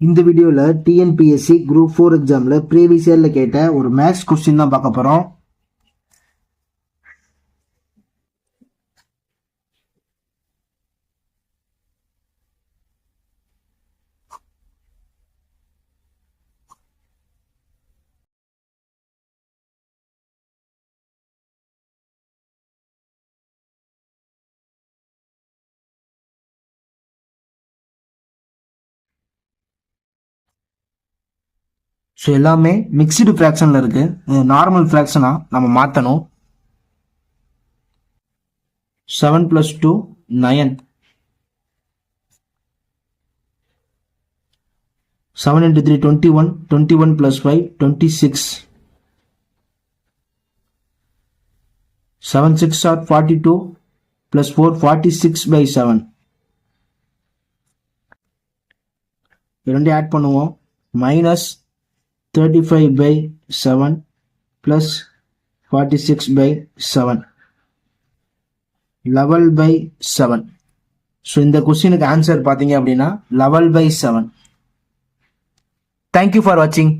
இந்த வீடியோவில் TNPSC group four எக்ஸாமில் ப்ரீவியஸ் இயரில் கேட்ட ஒரு மேக்ஸ் கொஸ்டின் தான் பார்க்க போகிறோம் ஸோ எல்லாமே மிக்ஸ்டு ஃப்ராக்ஷனில் இருக்குது நார்மல் ஃப்ராக்ஷனாக நம்ம மாற்றணும் seven plus two nine seven into three twenty one twenty one plus five twenty six seven six or forty two plus four forty six by seven ரெண்டையும் add பண்ணுவோம். Minus thirty five by seven plus forty six by seven eleven by seven so இந்த கொஸ்டினுக்கு answer பார்த்தீங்க அப்படின்னா eleven by seven thank you for வாட்சிங்